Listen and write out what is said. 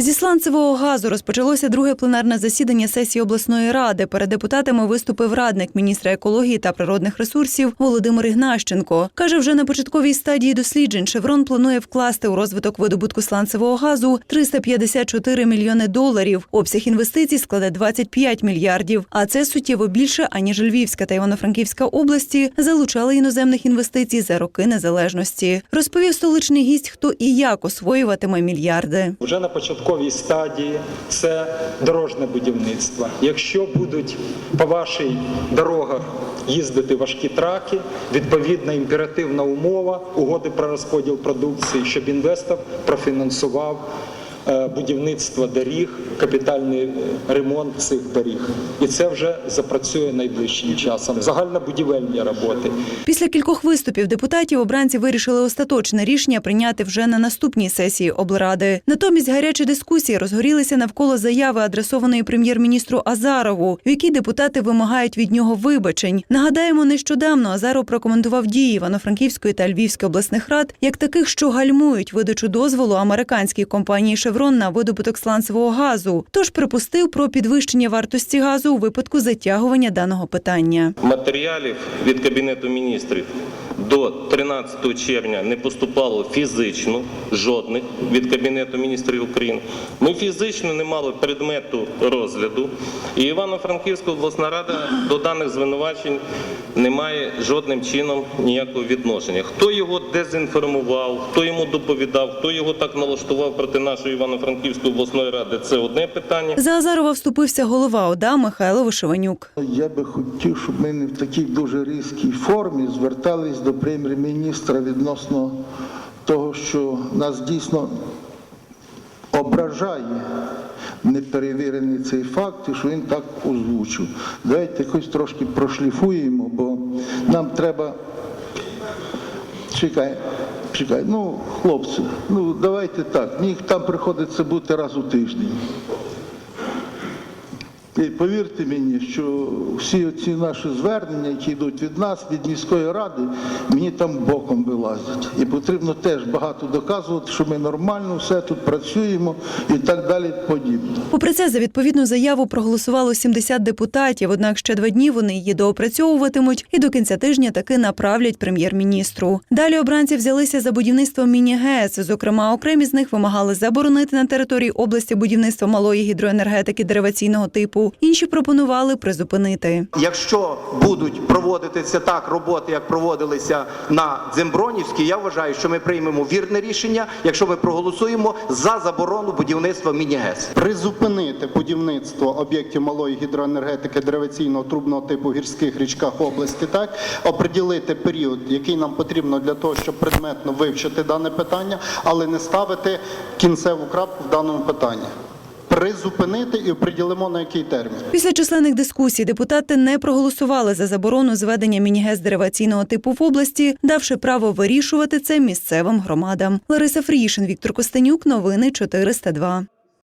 Зі сланцевого газу розпочалося друге пленарне засідання сесії обласної ради. Перед депутатами виступив радник міністра екології та природних ресурсів Володимир Ігнащенко. Каже, вже на початковій стадії досліджень Шеврон планує вкласти у розвиток видобутку сланцевого газу 354 мільйони доларів. Обсяг інвестицій складе 25 мільярдів. А це суттєво більше аніж Львівська та Івано-Франківська області залучали іноземних інвестицій за роки незалежності. Розповів столичний гість, хто і як освоюватиме мільярди. Вже на початковій стадії це дорожне будівництво. Якщо будуть по вашій дорогах їздити важкі траки, відповідна імперативна умова угоди про розподіл продукції, щоб інвестор профінансував е, будівництво доріг, капітальний ремонт цих доріг. І це вже запрацює найближчим часом. Загальнобудівельні роботи. Після кількох виступів депутатів обранці вирішили остаточне рішення прийняти вже на наступній сесії облради. Натомість гарячі дискусії розгорілися навколо заяви, адресованої прем'єр-міністру Азарову, в якій депутати вимагають від нього вибачень. Нагадаємо, нещодавно Азаров прокоментував дії Івано-Франківської та Львівської обласних рад як таких, що гальмують видачу дозволу американській компанії Шеврон на видобуток сланцевого газу. Тож припустив про підвищення вартості газу у випадку затягування даного питання. Матеріалів від Кабінету міністрів до 13 червня не поступало фізично жодних від Кабінету міністрів України. Ми фізично не мали предмету розгляду. І Івано-Франківська обласна рада до даних звинувачень не має жодним чином ніякого відношення. Хто його дезінформував, хто йому доповідав, хто його так налаштував проти нашої Івано-Франківської обласної ради, це одне питання. За Азарова вступився голова ОДА Михайло Вишиванюк. Я би хотів, щоб ми не в такій дуже різкій формі звертались до прем'єр-міністра відносно того, що нас дійсно ображає неперевірений цей факт, і що він так озвучив. Давайте якось трошки прошліфуємо, бо нам треба. Чекай, чекай, ну, хлопці, ну давайте так. Мені там приходиться бути раз у тиждень. І повірте мені, що всі ці наші звернення, які йдуть від нас, від міської ради, мені там боком вилазять. І потрібно теж багато доказувати, що ми нормально все тут працюємо і так далі. Подібне. Попри це, за відповідну заяву проголосувало 70 депутатів. Однак ще два дні вони її доопрацьовуватимуть і до кінця тижня таки направлять прем'єр-міністру. Далі обранці взялися за будівництво міні-ГЕС. Зокрема, окремі з них вимагали заборонити на території області будівництво малої гідроенергетики дереваційного типу. Інші пропонували призупинити. Якщо будуть проводитися так роботи, як проводилися на Дзембронівській, я вважаю, що ми приймемо вірне рішення, якщо ми проголосуємо за заборону будівництва міні-ГЕС. призупинити будівництво об'єктів малої гідроенергетики дереваційного трубного типу в гірських річках області, так оприділити період, який нам потрібно для того, щоб предметно вивчити дане питання, але не ставити кінцеву крапку в даному питанні. Призупинити і оприділимо на який термін. Після численних дискусій депутати не проголосували за заборону зведення мінігез дереваційного типу в області, давши право вирішувати це місцевим громадам. Лариса Фрішин, Віктор Костенюк. Новини 402.